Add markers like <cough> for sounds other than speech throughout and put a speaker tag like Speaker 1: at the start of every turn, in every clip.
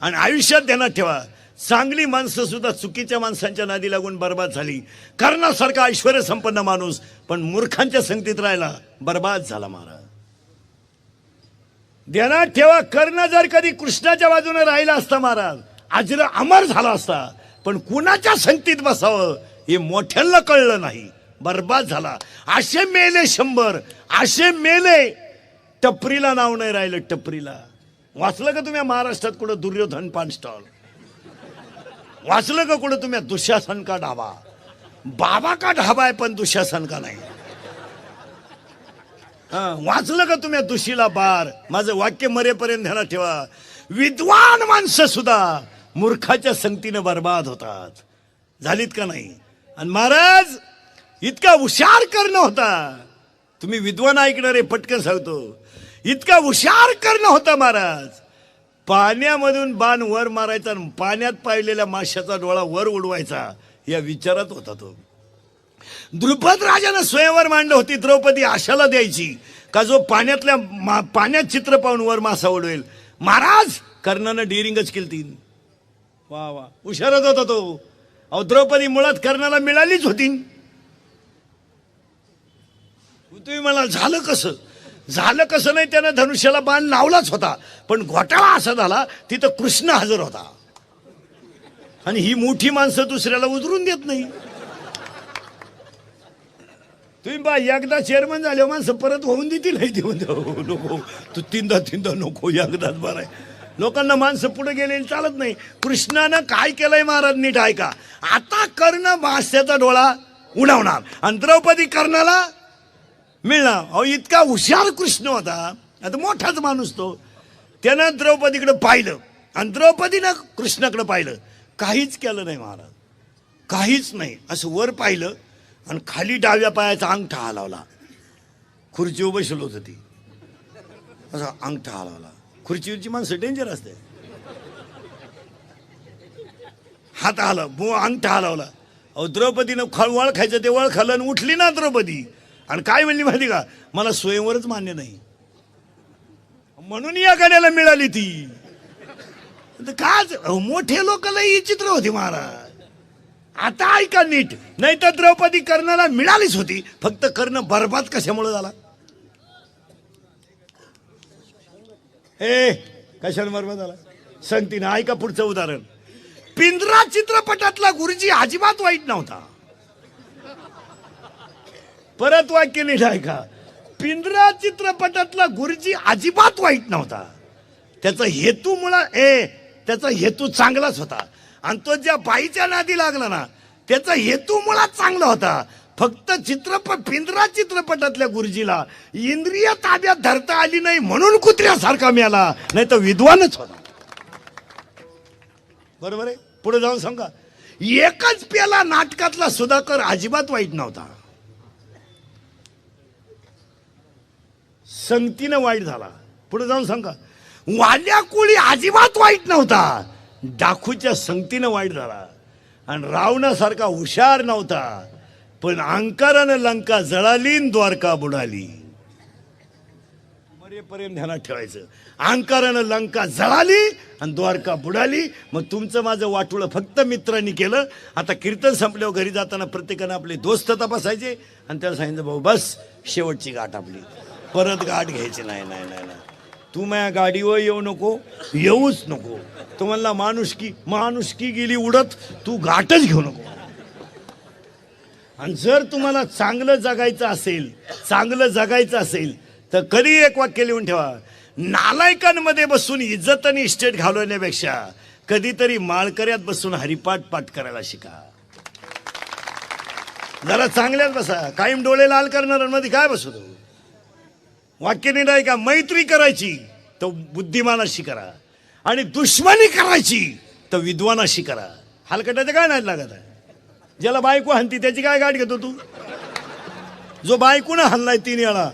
Speaker 1: आणि आयुष्यात त्यांना ठेवा. चांगली माणसं सुद्धा चुकीच्या माणसांच्या नादी लागून बर्बाद झाली. कर्णासारखा ऐश्वर संपन्न माणूस पण मूर्खांच्या संगतीत राहिला बर्बाद झाला महाराज. ध्यानात ठेवा कर्ण जर कधी कृष्णाच्या बाजूने राहिला असता महाराज अजर अमर झाला असता पण कुणाच्या संगतीत बसावं हे मोठ्यांना कळलं नाही. बर्बाद झाला. असे मेले शंभर असे मेले टपरीला नाव नाही राहिलं टपरीला. वाचलं का तुम्ही महाराष्ट्रात कुठं दुर्योधन पान स्टॉल वाचलं का कुठं तुम्ही दुःशासन का ढाबा? बाबा का ढाबा आहे पण दुःशासन का नाही? हा, वाचलं का तुम्ही दुशीला बार माझं वाक्य मरेपर्यंत ध्यानात ठेवा. विद्वान माणसं सुद्धा मूर्खाच्या संगतीनं बर्बाद होतात. झालीत का नाही? आणि महाराज इतका हुशार करणं होता. तुम्ही विद्वान ऐकणारे पटकन सांगतो. इतका हुशार करणं होता महाराज. पाण्यामधून बाण वर मारायचा आणि पाण्यात पाहिलेल्या माशाचा डोळा वर उडवायचा या विचारात होता तो. द्रुपद राजानं स्वयंवर मांडलं होती द्रौपदी आशाला द्यायची का जो पाण्यातल्या मा- पाण्यात चित्र पाहून वर मासा उडवेल. महाराज कर्णानं डिरिंगच केली तीन वा वा. हुशारच होता तो. अहो द्रौपदी मुळात कर्णाला मिळालीच होती. तुम्ही मला झालं कसं? झालं कसं नाही त्यानं धनुष्याला बाण लावलाच होता. पण घोटाळा असा झाला तिथं कृष्ण हजर होता. आणि ही मोठी माणसं दुसऱ्याला उतरून देत नाही. तुम्ही बा एकदा चेअरमन झाले माणसं परत होऊन देतील नाही देऊन नको तू तीनदा तीनदा नको एकदाच बरं आहे. लोकांना माणसं पुढे गेले चालत नाही. कृष्णानं काय केलंय महाराज नीट ऐका. आता कर्ण मास्याचा डोळा उडवणार. आणि द्रौपदी कर्णाला मिळणार. अहो इतका हुशार कृष्ण होता. आता मोठाच माणूस तो. त्यानं द्रौपदीकडे पाहिलं. आणि द्रौपदीनं कृष्णाकडे पाहिलं. काहीच केलं नाही महाराज. काहीच नाही. असं वर पाहिलं आणि खाली डाव्या पायाचा अंगठा हलावला खुर्चीवर बसलो होतं ती. असा अंगठा हलावला खुर्चीवरची माणसं डेंजर असते. हात आलं बो अंगठा हलावला अहो द्रौपदीनं खळ वळ खायचं ते वळ खाल्लं आणि उठली ना द्रौपदी. आणि काय म्हणली माहिती का? मला स्वयंवरच मान्य नाही. म्हणून या गाण्याला मिळाली ती. तर काच अहो, मोठे लोक लई चित्र होती महाराज. आता ऐका नीट. नाही तर द्रौपदी कर्णाला मिळालीच होती. फक्त कर्ण बर्बाद कशामुळे झाला? ए कशाला बर्बाद झाला? सांगते ना ऐका पुढचं उदाहरण. पिंजरा चित्रपटातला गुरुजी अजिबात वाईट नव्हता. परत वाक्य नीट का? पिंजरा चित्रपटातला गुरुजी अजिबात वाईट नव्हता. त्याचा हेतू मुळा ए त्याचा हेतू चांगलाच होता. आणि तो ज्या बाईच्या नादी लागला ना त्याचा हेतू मुळात चांगला होता. फक्त चित्रपट पिंजरा चित्रपटातल्या गुरुजीला इंद्रिय ताब्यात धरता आली नाही म्हणून कुत्र्यासारखा मिळाला. नाही तर विद्वानच होता. बरोबर आहे? पुढे जाऊन सांगा. एकच पेला नाटकातला सुधाकर अजिबात वाईट नव्हता. संगतीनं वाईट झाला. पुढे जाऊन सांगा. वाल्या कुळी अजिबात वाईट नव्हता. डाकूच्या संगतीनं वाईट झाला. आणि रावणासारखा हुशार नव्हता. पण अंकारानं लंका जळाली द्वारका बुडाली. मरेपर्यंत ध्यानात ठेवायचं. अंकारानं लंका जळाली आणि द्वारका बुडाली. मग तुमचं माझं वाटुळं फक्त मित्रांनी केलं. आता कीर्तन संपल्यावर घरी जाताना प्रत्येकानं आपले दोस्त तपासायचे. आणि त्याला सांगितलं भाऊ बस शेवटची गाठ आपली. परत गाठ घ्यायची. नाही नाही नाही नाही. तू माझ्या गाडीवर येऊ नको येऊच नको. तो म्हणला माणुसकी माणुसकी गेली उडत तू गाठच घेऊ नको. आणि जर तुम्हाला चांगलं जगायचं असेल चांगलं जगायचं असेल तर कधी एक वाक्य लिहून ठेवा. नालायकांमध्ये बसून इज्जत आणि इस्टेट घालवण्यापेक्षा कधीतरी माळकऱ्यात बसून हरिपाठ पाठ करायला शिका. जरा चांगल्यात बसा. कायम डोळे लाल करणाऱ्यांमध्ये काय बसू तू? वाक्य आहे का मैत्री करायची तर बुद्धिमानाशी करा. आणि दुश्मनी करायची तर विद्वानाशी करा. हलकटाचं काय नाही लागत? आहे ज्याला बायको हनती त्याची काय गाठ घेतो तू? जो बायकोनं हल्लाय तीन वेळा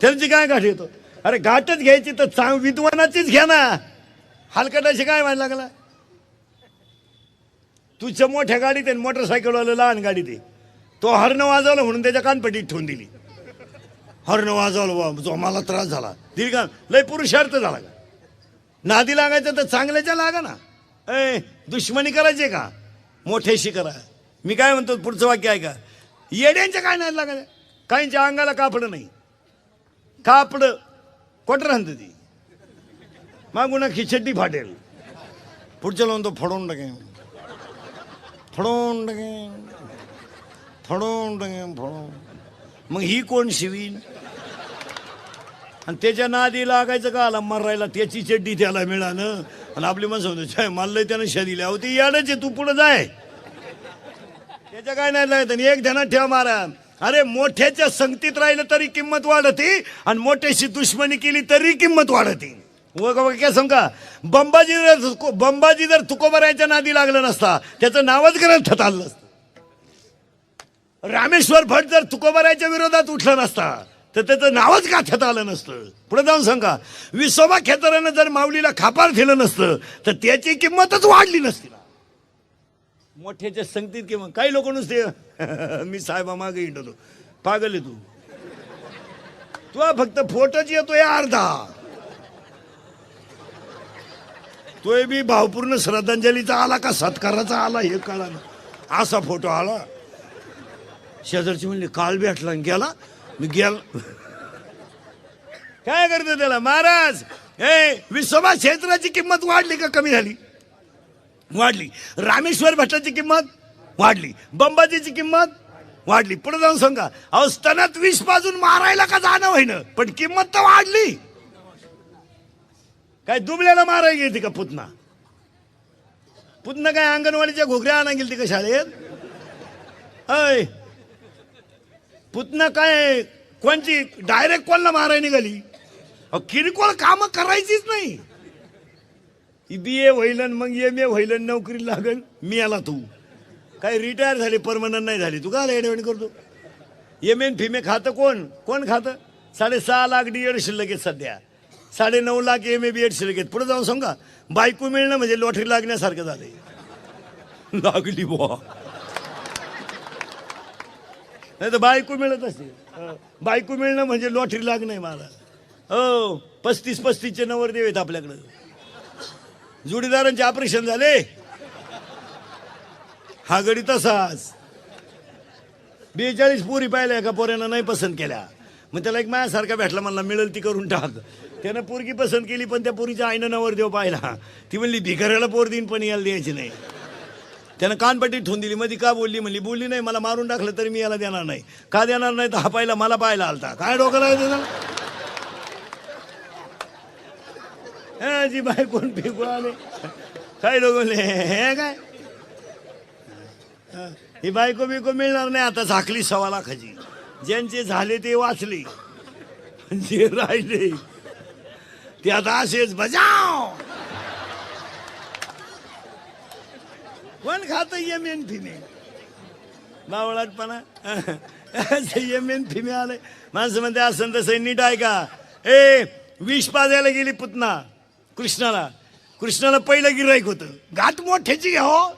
Speaker 1: त्याची काय गाठ घेतो? अरे गाठच घ्यायची तर चांग विद्वानाचीच घ्या ना. हलकटाशी काय व्हायला लागला? तुझ्या मोठ्या गाडीत आहे मोटरसायकलवाला लहान गाडीत आहे. तो हरणं वाजवला म्हणून त्याच्या कानपटीत ठेवून दिली. हॉर्न वाजवलं बा जो मला त्रास झाला. दिली का लय पुरुषार्थ झाला का? नादी लागायचं तर चांगल्याच्या लागा ना. ए दुश्मनी करायची का? मोठ्याशी करा. मी काय म्हणतो पुढचं वाक्य आहे का येड्यांच्या काय नाही लागायचं काहींच्या अंगाला कापडं नाही. कापड कोटर आणतं ती? मागून खिचड्डी फाटेल. पुढच्या लावून तो फडवून टाके फडवून टाके फडवून टाके फडवून. मग ही कोण शिवीन? आणि त्याच्या नादी लागायचं का? आला मरायला त्याची चड्डी त्याला मिळालं. आणि आपली माणसं म्हणतो छाय त्यानं शरीला अहो ती याडच आहे तू पुढं जाय. त्याच्या काय नाही लागत. आणि एक ध्यानात ठेवा मारा. अरे मोठ्याच्या संगतीत राहिलं तरी किंमत वाढते आणि मोठ्याशी दुश्मनी केली तरी किंमत वाढते. व का- काय सांगा बंबाजी जर बंबाजी जर तुकोबरायच्या नादी लागलं नसता त्याचं नावच ग्रंथ आलं रामेश्वर भट जर तुकोबरायच्या विरोधात उठला नसता तर त्याचं नावच गाठ्यात आलं नसतं. पुढे जाऊन सांगा विसोबा खेतरानं जर माऊलीला खापार दिलं नसतं तर त्याची किंमतच वाढली नसती ना. मोठ्याच्या संगतीत किंवा काही लोक नुसते <laughs> मी साहेबा मागे हिंडतो. पागल आहे तू. तुला फक्त फोटोच येतोय अर्धा. तोय बी भावपूर्ण श्रद्धांजलीचा आला का सत्काराचा आला हे कळा असा फोटो आला. शेजारची म्हणली काल भेटला आणि गेला. मी गेला <laughs> काय करतो त्याला? महाराज हे विश्वभा क्षेत्राची किंमत वाढली का कमी झाली? वाढली. रामेश्वर भट्टाची किंमत वाढली. बंबाजीची किंमत वाढली. पुढे जाऊन सांगा अहो स्तनात विष पाजून मारायला का जाणं होईन? पण किंमत तर वाढली. काय दुबल्याला मारायला गेली का पुतना? पुतना काय अंगणवाडीच्या घोगऱ्या आणा गेली का शाळेत? अय पुतणं काय कोणची? डायरेक्ट कोणला मारायला निघाली? अहो, किरकोळ काम करायचीच नाही. बी ए व्हायलन मग एम ए व्हायलन नोकरी लागल मी आला तू. काय रिटायर झाले परमनंट नाही झाली तू का एडवणी करतो? एम एन फिमे खातं कोण? कोण खातं? साडेसहा लाख डी एड शिल्लक आहेत सध्या. साडे नऊ lakh M A B Ed शिल्लक आहेत. पुढे जाऊन सांगा बायको मिळणं म्हणजे लॉटरी लागण्यासारखं झालंय. <laughs> लागली बुवा. नाही तर बायको मिळत असेल. बायको मिळणं म्हणजे लॉटरी लागणं मला. हो पस्तीस पस्तीसचे नवरदेव आहेत आपल्याकडं. जोडीदारांचे ऑपरेशन झाले. हा गडी तसाच. बेचाळीस पोरी पाहिल्या एका पोऱ्यानं नाही पसंत केल्या. मग त्याला एक माझ्यासारखा भेटला मला मिळेल ती करून टाक. त्यानं पोरगी पसंत केली पण त्या पोरीच्या आईनं नवरदेव पाहिला. ती म्हणली भिकाऱ्याला पोर देईन पण याला द्यायची नाही. त्यानं कानपट्टी ठेवून दिली. मध्ये का बोलली? म्हणली बोलली नाही मला मारून टाकलं तरी मी याला देणार नाही. का देणार नाही? तर हा पाहिला मला पाहायला आलता. काय डोकं लावायचं त्याला? हे जी बाय कोण फेकू आले? काय डोकं हे काय? ही. बायको बिको मिळणार नाही आता झाकली सव्वा लाखाची. ज्यांचे झाले ते वाचले. जे राहिले ते आता असेच बजाव. कोण खात एम एन फिमेल बावळाटपणा? एन फिमे आले. माणसं म्हणते असं तसं नीट आहे का? ए विष पाजायला गेली पुतना कृष्णाला. कृष्णाला पहिलं गिराईक होतं. घाट मोठ्याची घ्या हो.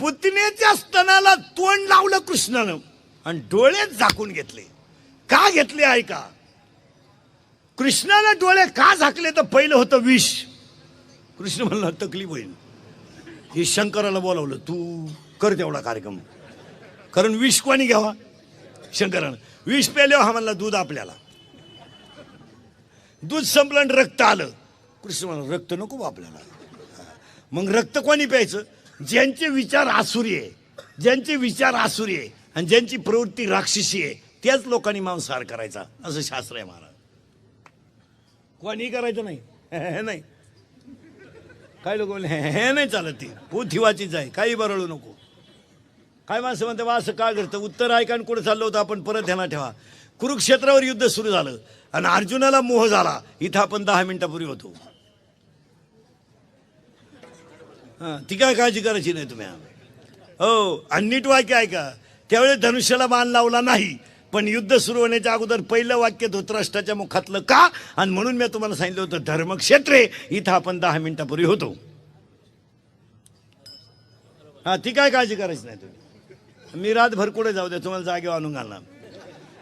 Speaker 1: पुतनेच्या स्तनाला तोंड लावलं कृष्णानं आणि डोळेच झाकून घेतले. का घेतले ऐका? कृष्णानं डोळे का झाकले तर पहिलं होतं विष? कृष्ण म्हणला तकलीफ होईल. हे शंकराला बोलावलं तू कर तेवढा कार्यक्रम. कारण विष कोणी घ्यावा? शंकरानं. विष प्याल्यावर हा म्हणला दूध आपल्याला. दूध संपलं आणि रक्त आलं. कृष्ण म्हणला रक्त नको आपल्याला. मग रक्त कोणी प्यायचं? ज्यांचे विचार आसुरी आहे ज्यांचे विचार आसुरी आहे आणि ज्यांची प्रवृत्ती राक्षसी आहे त्याच लोकांनी मांसाहार करायचा असं शास्त्र आहे महाराज. कोणी करायचं नाही? हे <laughs> नाही. काय लोक म्हणले हे नाही चालत ती. पोथिवाचीच आहे. काही बरळू नको. काय माणसं म्हणते बा असं का करतं उत्तर ऐकान कुठं चाललो होतं? आपण परत ध्यानात ठेवा. कुरुक्षेत्रावर युद्ध सुरू झालं आणि अर्जुनाला मोह झाला. इथं आपण दहा मिनिटापूर्वी होतो. हा ती काय काळजी करायची नाही तुम्ही? हो आणि नीट वाक्य ऐका. त्यावेळेस धनुष्याला मान लावला नाही. पण युद्ध सुरू होण्याच्या अगोदर पहिलं वाक्य धृतराष्ट्राच्या मुखातलं का? आणि म्हणून मी तुम्हाला सांगितलं होतं धर्मक्षेत्रे इथं आपण दहा मिनिटापूर्वी होतो. हा ती काय काळजी करायची नाही तुम्ही? मी रातभर कुठे जाऊ द्या तुम्हाला जागेवर आणून घालणार.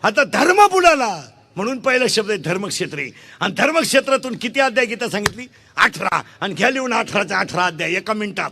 Speaker 1: आता धर्म बुडाला म्हणून पहिला शब्द आहे धर्मक्षेत्रे. आणि धर्मक्षेत्रातून किती अध्याय गीता सांगितली? अठरा. आणि घ्या लिहून अठराचा अठरा अध्याय एका मिनिटात.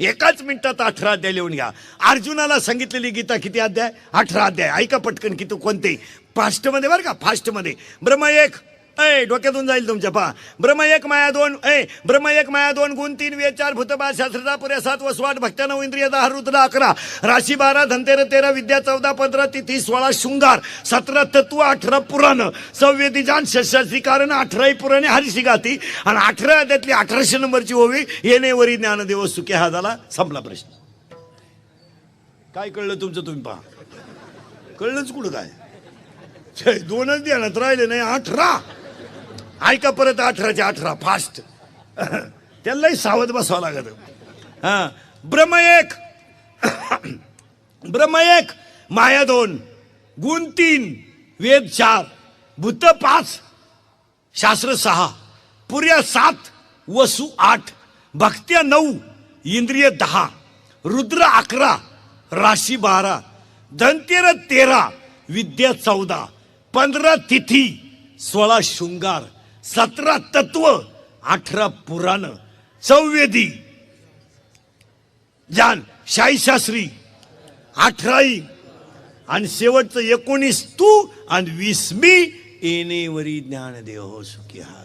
Speaker 1: एकाच मिनिटात अठरा अध्याय लिहून घ्या. अर्जुनाला सांगितलेली गीता किती अध्याय? अठरा अध्याय. ऐका पटकन की तू कोणते? फास्टमध्ये बरं का? फास्टमध्ये. ब्रह्म एक. ऐ डोक्यातून जाईल तुमच्या पहा ब्रह्म एक माया दोन ऐ ब्रह्म एक माया दोन गुण तीन वे चार भूतबा शास्त्रता पुऱ्या सात वसवाट भक्त्यानव इंद्रिय दहा रुद्र अकरा. राशी बारा धनतेर तेरा विद्या चौदा पंधरा तिथी सोळा शृंगार. सतरा तत्व अठरा पुराण. संवेदी जाण शशाची कारण अठराही पुराणे हरिशी गाती. आणि अठरा त्यातली अठराशे नंबरची ओवी येणेवरी ज्ञानदेव सुखे हा झाला संपला प्रश्न. काय कळलं तुमचं तुम्ही पहा. कळलंच कुठं काय? छे, दोनच ध्यानात राहिले नाही अठरा. ऐका परत अठराच्या अठरा फास्ट त्यालाही सावध बसावं लागत. हां. ब्रह्म एक. ब्रह्म एक. माया दोन. गुण तीन. वेद चार. भूत पाच. शास्त्र सहा. पुर्या सात. वसु आठ. भक्त्या नऊ. इंद्रिय दहा. रुद्र अकरा. राशी बारा. धनतेर तेरा. विद्या चौदा. पंधरा तिथी. सोळा शृंगार. सतरा तत्व अठरा पुराण संवेदी. जान शाहीशास्त्री अठराई आणि शेवटचं एकोणीस तू आणि वीस मी येणेवरी ज्ञानदेव हो सुखी हा